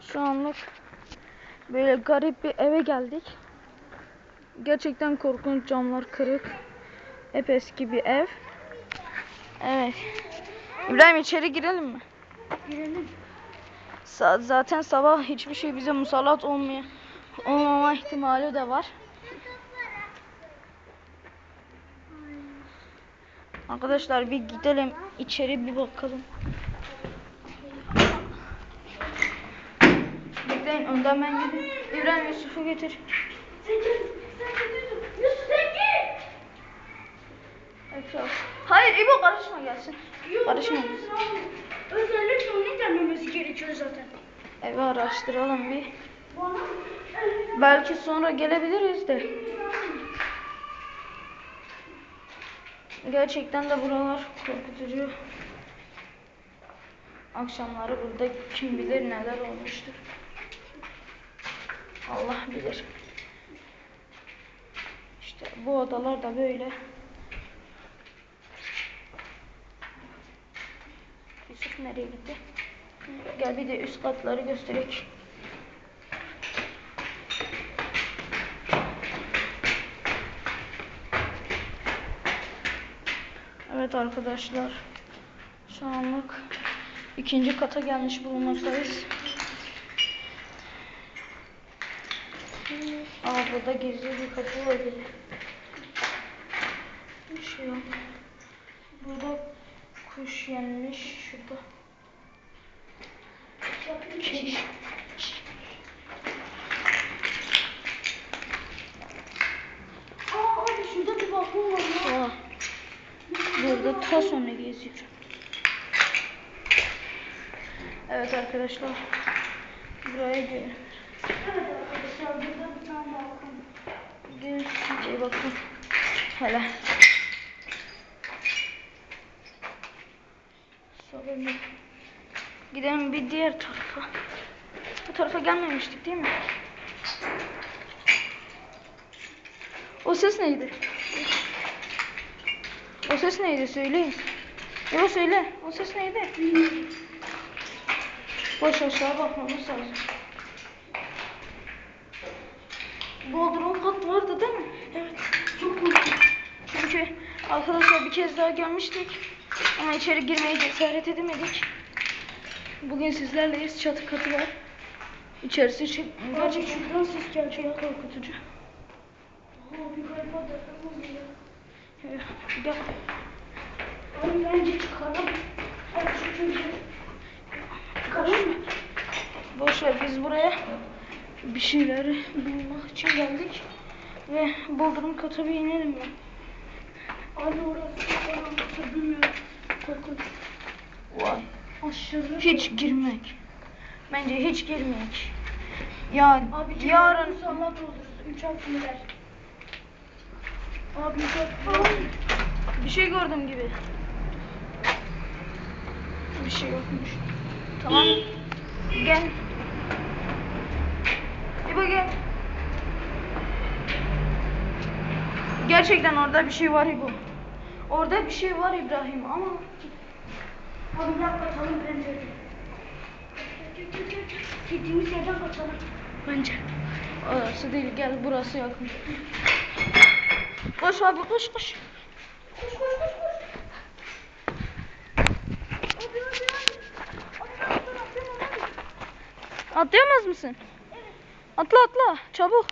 Şu anlık böyle garip bir eve geldik. Gerçekten korkunç camlar kırık. Hep eski bir ev. Evet. İbrahim içeri girelim mi? Girelim. Sa- zaten sabah hiçbir şey bize musallat olmaya olmama ihtimali de var. Arkadaşlar bir gidelim içeri bir bakalım. Bekleyin önden ben gideyim. İbrahim Yusuf'u getir. Sen. Sen gel. Yusuf. Etraf. Hayır İbo karışma gelsin. Karışma. Özellikle onun gelmemesi gerekiyor zaten. Evi araştıralım bir. Belki sonra gelebiliriz de. Gerçekten de buralar korkutucu. Akşamları burada kim bilir neler olmuştur. Allah bilir. İşte bu odalar da böyle. Yusuf nereye gitti? Gel bir de üst katları göstereyim. Evet arkadaşlar. Şu anlık ikinci kata gelmiş bulunmaktayız. Aa burada gizli bir kapı var. bir. Şey yok. Burada kuş yenmiş şurada. Aa abi şurada bir balkon var ya. Aa, burada tas önüne geziyor. Evet arkadaşlar. Buraya gelin. Evet arkadaşlar burada bir tane balkon. Gel bir bakın. Hele. Sonra gidelim bir diğer tarafa. Bu tarafa gelmemiştik değil mi? O ses neydi? O ses neydi söyleyin. Yo söyle. O ses neydi? Boş aşağı bakmamız lazım. Bodrum kat vardı değil mi? Evet. Çok korktum. Çünkü arkadaşlar bir kez daha gelmiştik. Ama içeri girmeye cesaret edemedik. Bugün sizlerleyiz. Çatı katı var. İçerisi şey, gerçekten ses geldi. çok korkutucu. Abi galiba deprem oluyor. Ee, Gel. Abi bence çıkalım. Evet çünkü çıkalım mı? Boş ver biz buraya bir şeyleri bulmak için geldik. Ve Bodrum kata bir inelim mi? Abi orası karanlık bilmiyorum. Korkunç. Vay. Aşırı. Hiç girmek. Bence hiç girmek. Ya Abi yarın musallat olursun. Üç altı miler. Abi çok bir şey gördüm gibi. Bir şey yokmuş. Tamam. Gel. Gel. Gerçekten orada bir şey var İbo. Orada bir şey var İbrahim ama Abi gel kaçalım gel. Gittiğimiz yerden kaçalım. bence orası değil gel burası yakın. Koş abi koş koş. Koş koş koş koş. Atlayamaz mısın? Atla atla çabuk.